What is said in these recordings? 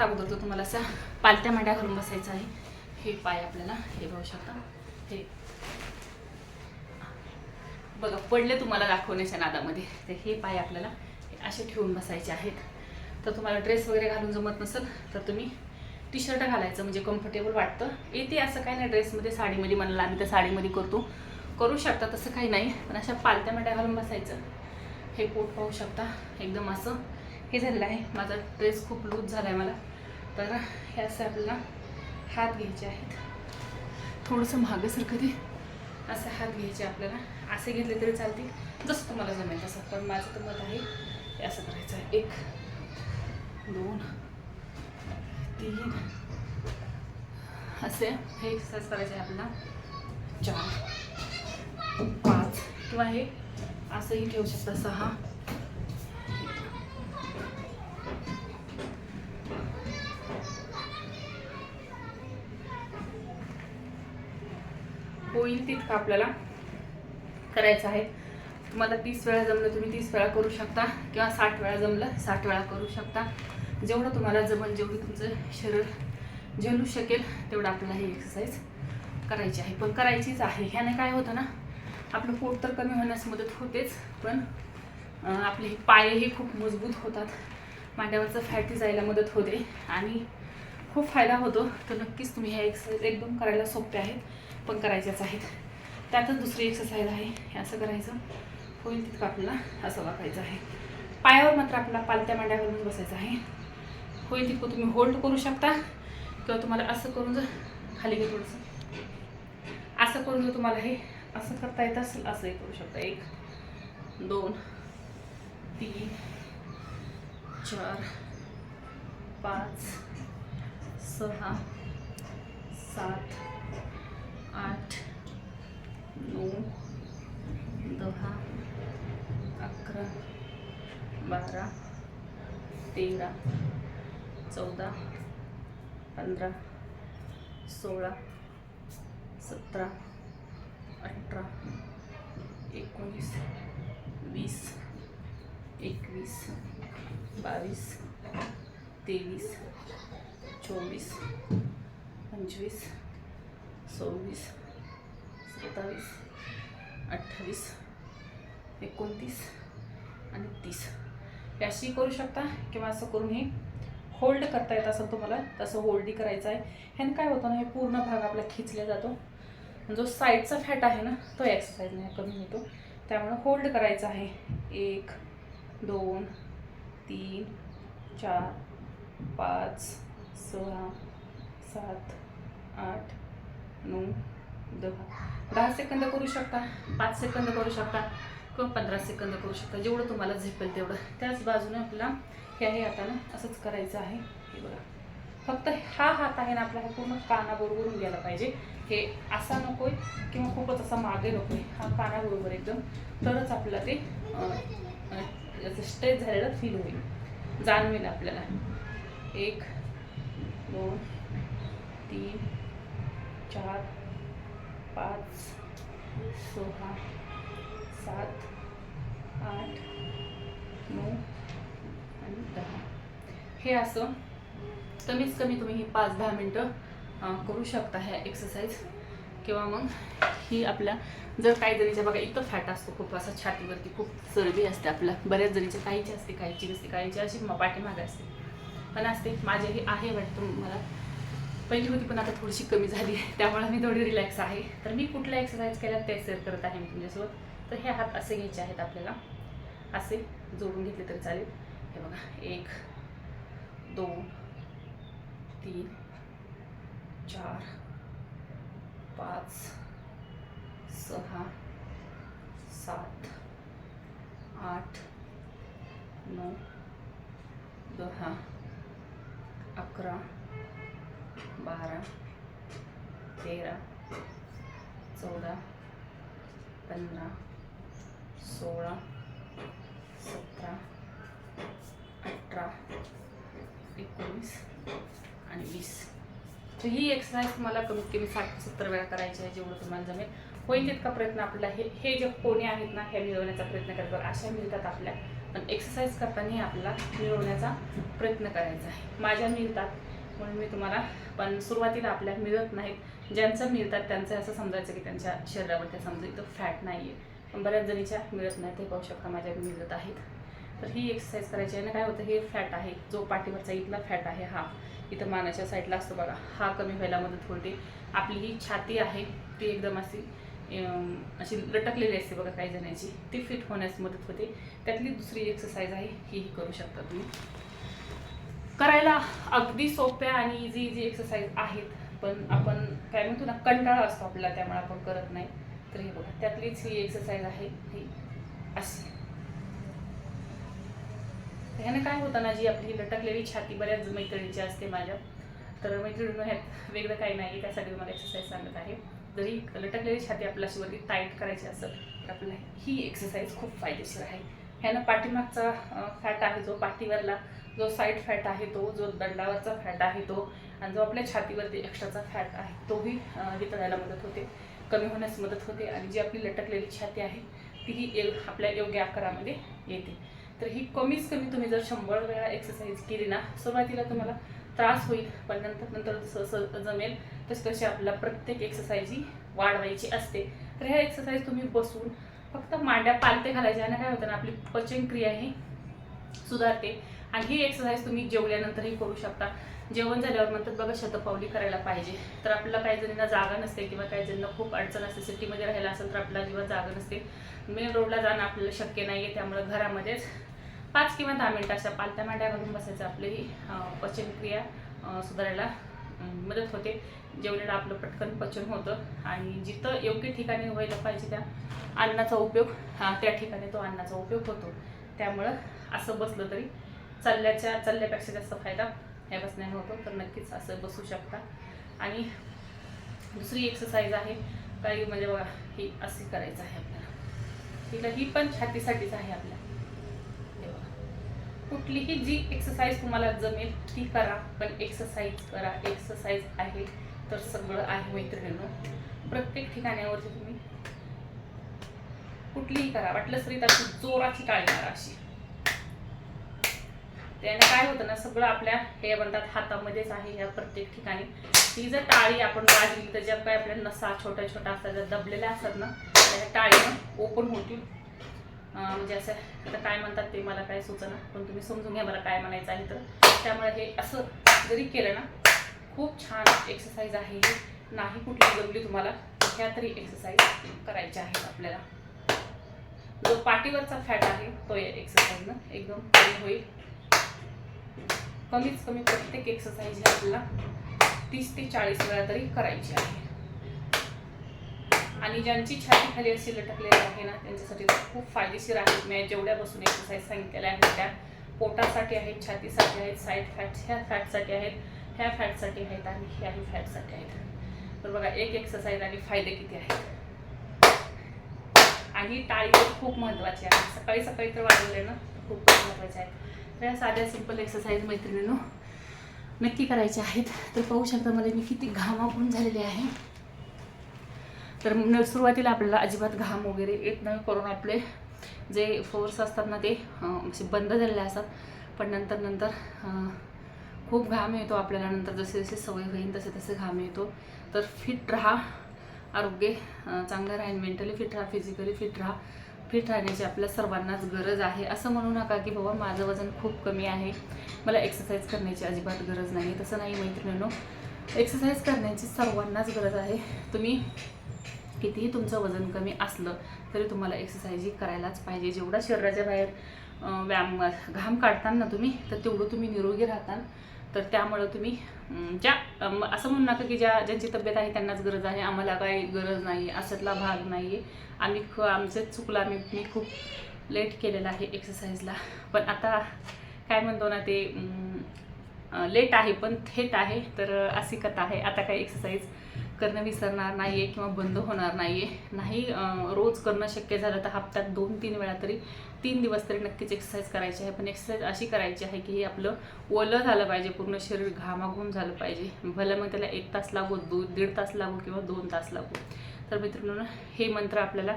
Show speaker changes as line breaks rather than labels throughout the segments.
अगोदर तो तुम्हाला असा पालत्या मांड्या घालून बसायचा आहे. हे पाय आपल्याला हे बघू शकता. हे. बघा पडले तुम्हाला दाखवण्याच्या नादामध्ये. तर हे पाय आपल्याला असे ठेवून बसायचे आहेत. तर तुम्हाला ड्रेस वगैरे घालून जमत नसेल तर तुम्ही टी शर्ट घालायचं म्हणजे कम्फर्टेबल वाटतं. येते असं काही नाही ड्रेसमध्ये साडीमध्ये म्हणाला आम्ही तर साडीमध्ये करतो. करू शकता तसं काही नाही पण अशा पालत्या मांड्या घालून बसायचं. हे पोट पाहू शकता एकदम असं हे झालेलं आहे. माझा ड्रेस खूप लूज झाला आहे मला. तर हे असं आपल्याला हात घ्यायचे आहेत. थोडंसं मागंसारखं ते असे हात घ्यायचे आपल्याला. असे घेतले तरी चालतील. जसं तुम्हाला जमेल तसं. पण माझं तर मत आहे हे असं करायचं आहे. एक दोन तीन. असे हे एक्सरसाइज करायचे आहे आपल्याला. चार पाच किंवा हे असंही ठेवू शकता. सहा होईल तितकं आपल्याला करायचं आहे. तुम्हाला तीस वेळा जमलं तुम्ही तीस वेळा करू शकता किंवा साठ वेळा जमलं साठ वेळा करू शकता. जेवढं तुम्हाला जमल जेवढी तुमचं शरीर झेलू शकेल तेवढं आपल्याला ही एक्सरसाइज करायची आहे. पण करायचीच आहे. ह्याने काय होतं ना आपलं पोट तर कमी होण्यास मदत होतेच पण आपले पायही खूप मजबूत होतात. मांड्यावरचं फॅटी जायला मदत होते आणि खूप फायदा होतो. तर नक्कीच तुम्ही ह्या एक्सरसाइज एकदम करायला सोपे आहेत. पण करायच्याच आहेत. त्यातच दुसरी एक्सरसाइज आहे. हे असं करायचं. होईल तितकं आपल्याला असं वाकायचं आहे. पायावर मात्र आपल्याला पालत्या मांड्यावरून बसायचं आहे. होईल तितकं तुम्ही होल्ड करू शकता. किंवा तुम्हाला असं करून जर खाली घे थोडंसं. असं करून जर तुम्हाला हे असं करता येत असेल असंही करू शकता. एक दोन तीन चार पाच सहा सात आठ नऊ दहा अकरा बारा तेरा चौदा पंधरा सोळा सतरा अठरा एकोणीस वीस एकवीस बावीस तेवीस चोवीस पंचवीस सव्वीस सत्तावीस अठ्ठावीस एकोणतीस आणि तीस. हे अशी करू शकता किंवा असं करून हे होल्ड करता येत असेल तुम्हाला तसं होल्डही करायचं आहे. ह्यानं काय होतं ना हे पूर्ण भाग आपला खिचला जातो. जो साईडचा फॅट आहे ना तो एक्सरसाइजने कमी होतो. त्यामुळं होल्ड करायचं आहे. एक दोन तीन चार पाच सहा सात आठ नऊ दहा. दहा सेकंद करू शकता पाच सेकंद करू शकता किंवा पंधरा सेकंद करू शकता जेवढं तुम्हाला झेपेल तेवढं. त्याच बाजूने आपला हे आहे हातानं असंच करायचं आहे. हे बघा. फक्त हा हात आहे ना आपला हा पूर्ण कानाबरोबरून गेला पाहिजे. हे असा नको आहे किंवा खूपच असा मागे नको आहे हा कानाबरोबर एकदम तरच आपला ते स्ट्रेच झालेलं फील होईल. जाणवेल आपल्याला. एक दोन तीन चार पाच सहा सात आठ नऊ आणि दहा. हे असं कमीत कमी तुम्ही ही पाच दहा मिनटं करू शकता ह्या एक्सरसाइज किंवा मग ही आपल्या जर काही जणीच्या बघा इथं फॅट असतो खूप असा छातीवरती खूप चरबी असते आपल्या. बऱ्याच जणीच्या काहीची असते काहीची नसते काहीची अशी पाठीमागे असते. पण असते माझे हे आहे वाटतं मला पहिली होती पण आता थोडीशी कमी झाली त्यामुळे मी थोडी रिलॅक्स आहे. तर मी कुठल्या एक्सरसाइज केल्या ते शेअर करत आहे मी तुमच्यासोबत. तर हे हात असे घ्यायचे आहेत आपल्याला. असे जोडून घेतले तरी चालेल. हे बघा एक दोन तीन चार पाच सहा सात आठ नऊ दहा अकरा बारा तेरा चौदा पंधरा सोळा सतरा अठरा एकोणीस आणि वीस. तर ही एक्सरसाइज तुम्हाला कमीत कमी साठ सत्तर वेळा करायची आहे जेवढं तुम्हाला जमेल. होईल तितका प्रयत्न आपला हे हे जे कोणी आहेत ना ह्या मिळवण्याचा प्रयत्न करतो अशा मिळतात आपल्या. पण एक्सरसाइज करताना आपला मिळवण्याचा प्रयत्न करायचा आहे. माझ्या मिळतात. म्हणून मी तुम्हाला पण सुरुवातीला आपल्या मिळत नाहीत. ज्यांचं मिळतात त्यांचं असं समजायचं की त्यांच्या शरीरावर समजा इथं फॅट नाही आहे पण बऱ्याच जणीच्या मिळत नाही ते पाहू शकता माझ्या मिळत आहेत. तर ही एक्सरसाइज करायची आहे ना काय होतं हे फॅट आहे. जो पाठीवरचा इथला फॅट आहे हा. इथं मानाच्या साईडला असतो बघा. हा कमी व्हायला मदत होते. आपली ही छाती आहे ती एकदम अशी अशी लटकलेली असते बघा काही जणांची. ती फिट होण्यास मदत होते. त्यातली दुसरी एक्सरसाइज आहे हीही करू शकता तुम्ही. करायला अगदी सोप्या आणि इझी इझी एक्सरसाइज आहेत. पण आपण काय म्हणतो ना कंटाळा असतो आपल्याला त्यामुळे आपण करत नाही. तर हे बघा त्यातलीच ही एक्सरसाइज आहे ही अशी. ह्याने काय होतं ना जी आपली लटकलेली छाती बऱ्याच मैत्रिणीची असते माझ्या. तर मैत्रिणी ह्यात वेगळं काही नाही त्यासाठी तुम्हाला एक्सरसाइज सांगत आहे. जरी लटकलेली छाती आपल्या वरती टाईट करायची असेल तर आपल्याला ही एक्सरसाइज खूप फायदेशीर आहे. ह्यानं पाठीमागचा फॅट आहे जो पाठीवरला जो साईड फॅट आहे तो जो दंडावरचा फॅट आहे तो आणि जो आपल्या छातीवरती एक्स्ट्राचा फॅट आहे तोही अं, मदत होते. कमी होण्यास मदत होते आणि जी आपली लटकलेली छाती आहे तीही यो आपल्या योग्य आकारामध्ये येते. तर ही कमीच कमी तुम्ही जर शंभर वेळा एक्सरसाइज केली ना सुरुवातीला तुम्हाला त्रास होईल पण नंतर नंतर जसं जसं जमेल तस तशी आपल्याला प्रत्येक एक्सरसाइज ही वाढवायची असते. तर ह्या एक्सरसाइज तुम्ही बसून फक्त मांड्या पालते घालायच्या आणि काय होतं ना आपली पचनक्रिया ही सुधारते. आणि ही एक्सरसाइज तुम्ही जेवल्यानंतरही करू शकता. जेवण झाल्यावर म्हणतात बघा शतपावली करायला पाहिजे. तर आपल्याला काही जणींना जागा नसते किंवा काही जणांना खूप अडचण असते. सिटीमध्ये राहायला असेल तर आपल्याला अजिबात जागा नसते. मेन रोडला जाणं आपल्याला शक्य नाही आहे त्यामुळे घरामध्येच पाच किंवा दहा मिनटं अशा पालत्या मांड्या घालून बसायचं. आपली पचनक्रिया सुधारायला मदत होते. जेवढेला आपलं पटकन पचन होतं. आणि जिथं योग्य ठिकाणी व्हायला पाहिजे त्या अन्नाचा उपयोग हा त्या ठिकाणी तो अन्नाचा उपयोग होतो. त्यामुळं असं बसलं तरी चालल्याच्या चालल्यापेक्षा जास्त फायदा ह्या बसण्याने होतो तर नक्कीच असं बसू शकता. आणि दुसरी एक्सरसाइज आहे काही म्हणजे बघा ही अशी करायचं आहे आपल्याला. ठीक आहे ही पण छातीसाठीच आहे आपल्या. कुठलीही जी एक्सरसाइज तुम्हाला जमेल ती करा पण एक्सरसाइज करा. एक्सरसाइज आहे तर सगळं आहे मैत्रिणीनं. प्रत्येक ठिकाणावरती तुम्ही कुठलीही करा. वाटलं तरी त्याची जोराची टाळी मारा अशी. त्याने काय होतं ना सगळं आपल्या हे म्हणतात हातामध्येच आहे ह्या प्रत्येक ठिकाणी. ही जर टाळी आपण वाजली तर ज्या काय आपल्या नसा छोट्या छोट्या असतात ज्या दबलेल्या असतात ना त्या टाळीनं ओपन होतील. म्हणजे असं आता काय म्हणतात ते मला काय सुचना पण तुम्ही समजून घ्या मला काय म्हणायचं आहे तर. त्यामुळे हे असं जरी केलं ना खूप छान एक्सरसाइज आहे ही. नाही कुठली जमली तुम्हाला ह्या तरी एक्सरसाइज करायच्या आहेत आपल्याला. जो पाठीवरचा फॅट आहे तो या एक्सरसाइजनं एकदम कमी होईल. कमीत कमी प्रत्येक एक्सरसाइज ही आपल्याला तीस ते चाळीस वेळा तरी करायची आहे. आणि ज्यांची छाती खाली अशी लटकलेली आहे ना त्यांच्यासाठी खूप फायदेशीर आहेत मी जेवढ्या बसून एक्सरसाइज सांगितलेल्या आहेत त्या पोटासाठी आहेत छातीसाठी आहेत साईड फॅट्स ह्या फॅटसाठी आहेत ह्या फॅटसाठी आहेत आणि ह्याही फॅटसाठी आहेत. तर बघा एक एक्सरसाइज आणि फायदे किती आहेत. आणि टाळी तर खूप महत्त्वाची आहे. सकाळी सकाळी तर वाढवले ना खूप महत्त्वाचे आहेत. तर या साध्या सिंपल एक्सरसाइज मैत्रिणींनो नक्की करायचे आहेत. तर पाहू शकता मला मी किती घामाकून झालेले आहे. तर सुरुवातीला आपल्याला अजिबात घाम वगैरे येत नाही करून आपले जे फोर्स असतात ना ते असे बंद झालेले असतात. पण नंतर नंतर खूप घाम येतो आपल्याला. नंतर जसे जसे सवय होईल तसे तसे घाम येतो. तर फिट राहा. आरोग्य चांगलं राहील. मेंटली फिट राहा फिजिकली फिट राहा. फिट राहण्याची आपल्या सर्वांनाच गरज आहे. असं म्हणू नका की बाबा माझं वजन खूप कमी आहे. मला एक्सरसाइज करण्याची अजिबात गरज नाही. तसं नाही मैत्रिणींनो. एक्सरसाइज करण्याची सर्वांनाच गरज आहे. तुम्ही कितीही तुमचं वजन कमी असलं तरी तुम्हाला एक्सरसाइज ही करायलाच पाहिजे. जेवढा शरीराच्या बाहेर व्यायाम घाम काढताना तुम्ही तर तेवढं तुम्ही निरोगी राहता तर त्यामुळं तुम्ही ज्या असं म्हणू नका की ज्या ज्यांची तब्येत आहे त्यांनाच गरज आहे आम्हाला काही गरज नाही असतला भाग नाही आहे आम्ही ख आमचं चुकलं आम्ही मी खूप लेट केलेलं आहे एक्सरसाइजला पण आता काय म्हणतो ना ते लेट आहे पण थेट आहे तर अशी कथा आहे. आता काही एक्सरसाइज करणं विसरणार नाही आहे किंवा बंद होणार नाही आहे नाही रोज करणं शक्य झालं तर हप्त्यात दोन तीन वेळा तरी तीन दिवस तरी नक्कीच एक्सरसाइज करायची आहे. पण एक्सरसाइज अशी करायची आहे की हे आपलं ओलं झालं पाहिजे पूर्ण शरीर घामाघूम झालं पाहिजे. भलं मग त्याला एक तास लागू दो दीड तास लागू किंवा दोन तास लागू. तर मित्रांनो हे मंत्र आपल्याला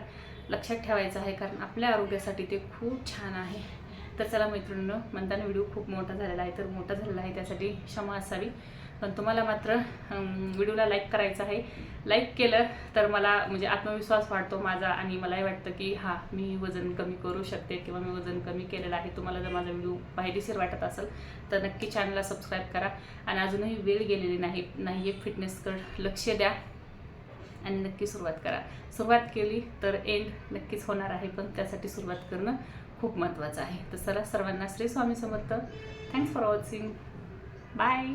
लक्षात ठेवायचं आहे कारण आपल्या आरोग्यासाठी ते खूप छान आहे. तर चला मित्रांनो म्हणताना व्हिडिओ खूप मोठा झालेला आहे. तर मोठा झालेला आहे त्यासाठी क्षमा असावी. पण तुम्हाला मात्र व्हिडिओला लाईक करायचं आहे. लाईक केलं तर मला म्हणजे आत्मविश्वास वाढतो माझा आणि मलाही वाटतं की हां मी वजन कमी करू शकते किंवा मी वजन कमी केलेलं आहे. तुम्हाला जर माझा व्हिडिओ फायदेशीर वाटत असेल तर नक्की चॅनलला सबस्क्राईब करा. आणि अजूनही वेळ गेलेली नाही नाही आहे फिटनेसकडे लक्ष द्या. आणि नक्की सुरुवात करा. सुरुवात केली तर एंड नक्कीच होणार आहे पण त्यासाठी सुरुवात करणं खूप महत्त्वाचं आहे. तर चला सर्वांना Shri Swami Samarth. Thanks for watching bye